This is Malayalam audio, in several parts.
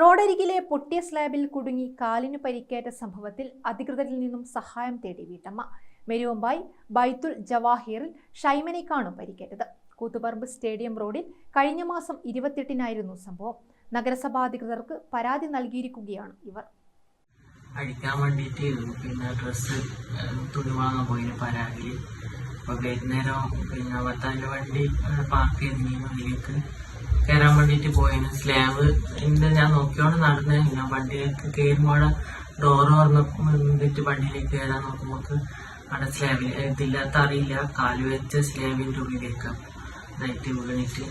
റോഡരികിലെ പൊട്ടിയ സ്ലാബിൽ കുടുങ്ങി കാലിന് പരിക്കേറ്റ സംഭവത്തിൽ അധികൃതരിൽ നിന്നും സഹായം തേടി വീട്ടമ്മ. മെരുവമ്പായി ബൈത്തുൽ ജവാഹിറിൽ ഷൈമനിക്കാണ് പരിക്കേറ്റത്. കൂത്തുപറമ്പ് സ്റ്റേഡിയം റോഡിൽ കഴിഞ്ഞ മാസം ഇരുപത്തെട്ടിനായിരുന്നു സംഭവം. നഗരസഭാ അധികൃതർക്ക് പരാതി നൽകിയിരിക്കുകയാണ് ഇവർ. അടിക്കാൻ വേണ്ടിയിട്ട് പിന്നെ ഡ്രസ്സ് തുണി വാങ്ങാൻ പോയിന് പരാതിയിൽ. അപ്പോൾ വൈകുന്നേരം പിന്നെ ഭർത്താവിന്റെ വണ്ടി പാർക്ക് ചെയ്തിരുന്നു കയറാൻ വേണ്ടിയിട്ട് സ്ലാബ് ഇന്ന് ഞാൻ നോക്കിയോണ്ട് നടന്ന്. ഞാൻ വണ്ടിയിലേക്ക് കയറുമ്പോൾ ഡോറ് തുറന്നിട്ട് വണ്ടിയിലേക്ക് കയറാൻ നോക്കുമ്പോൾ അവിടെ സ്ലാബിൽ ഇതില്ലാത്ത അറിയില്ല കാൽ വെച്ച സ്ലാബിന്റെ ഉള്ളിലേക്ക് നൈറ്റ് വീണിട്ട്.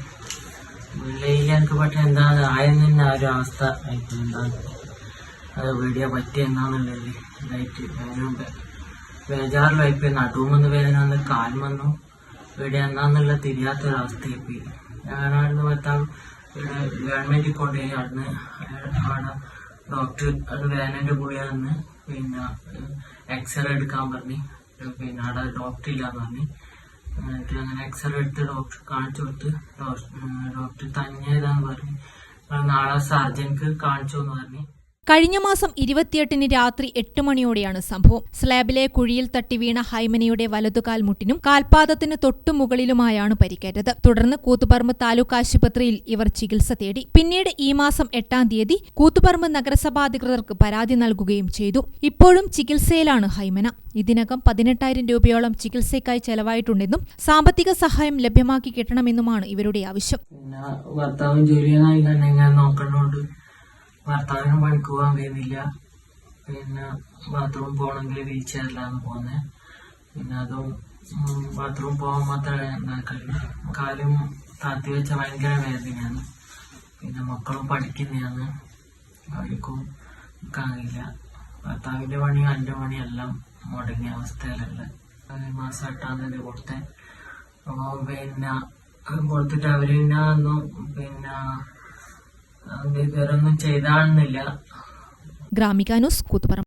വീണില്ല എനിക്ക് പറ്റും എന്താ ആയെന്ന് തന്നെ ആ ഒരു അവസ്ഥ എന്താണ് അത്? വീടിയാ പറ്റിയ എന്താണെന്നുള്ളത് ഇതായിട്ട് വേദന ബേജാറിലായിപ്പോയി. നടുവെന്ന് വേദന വന്ന് കാൽ വന്നു വീടിയ എന്താന്നുള്ള തിരിയാത്തൊരവസ്ഥയായി പോയി ഞാനവിടുന്ന് ഇവിടെ ഗവൺമെന്റിൽ കൊണ്ടുപോയി. അവിടുന്ന് അവിടെ ഡോക്ടർ അത് വേദനന്റെ ഗുളിക പിന്നെ എക്സ്റേ എടുക്കാൻ പറഞ്ഞു. പിന്നെ അവിടെ ഡോക്ടർ ഇല്ലാന്ന് പറഞ്ഞു. എന്നിട്ട് അങ്ങനെ എക്സ്റേ എടുത്ത് ഡോക്ടർ കാണിച്ചു കൊടുത്ത് ഡോക്ടർ തന്നെയതാന്ന് പറഞ്ഞു. നാളെ സർജൻക്ക് കാണിച്ചു എന്ന് പറഞ്ഞു. കഴിഞ്ഞ മാസം ഇരുപത്തിയെട്ടിന് രാത്രി എട്ട് മണിയോടെയാണ് സംഭവം. സ്ലാബിലെ കുഴിയിൽ തട്ടി വീണ ഹൈമനയുടെ വലതുകാൽ മുട്ടിനും കാൽപാദത്തിന് തൊട്ടുമുകളിലുമായാണ് പരിക്കേറ്റത്. തുടർന്ന് കൂത്തുപറമ്പ് താലൂക്ക് ആശുപത്രിയിൽ ഇവർ ചികിത്സ തേടി. പിന്നീട് ഈ മാസം എട്ടാം തീയതി കൂത്തുപറമ്പ് നഗരസഭാ അധികൃതർക്ക് പരാതി നൽകുകയും ചെയ്തു. ഇപ്പോഴും ചികിത്സയിലാണ് ഹൈമന. ഇതിനകം പതിനെട്ടായിരം രൂപയോളം ചികിത്സയ്ക്കായി ചെലവായിട്ടുണ്ടെന്നും സാമ്പത്തിക സഹായം ലഭ്യമാക്കി കിട്ടണമെന്നുമാണ് ഇവരുടെ ആവശ്യം. ഭർത്താവും ഞാൻ നോക്കണ്ടോണ്ട് ഭർത്താവിനും പണിക്ക് കഴിയുന്നില്ല. പിന്നെ ബാത്റൂം പോകണമെങ്കിൽ വീൽ ചെയറിലാണ് പോകുന്നത് പിന്നെ അതും ബാത്റൂം പോകാൻ മാത്രമേ ഉണ്ടാക്കുള്ളൂ കാലും താത്തി വെച്ച ഭയങ്കര വേദനയാണ്. പിന്നെ മക്കളും പഠിക്കുന്നതാണ് അവർക്കും കാണില്ല ഭർത്താവിന്റെ പണിയും എന്റെ പണിയെല്ലാം മുടങ്ങിയ അവസ്ഥയിലല്ല. മാസം എട്ടാം തീയതി കൊടുത്തേ. അപ്പോൾ പിന്നെ കൊടുത്തിട്ട് ഒന്നും പിന്നെ ഒന്നും ചെയ്താണെന്നില്ല. ഗ്രാമിക ന്യൂസ് കൂത്തുപറമ്പ്.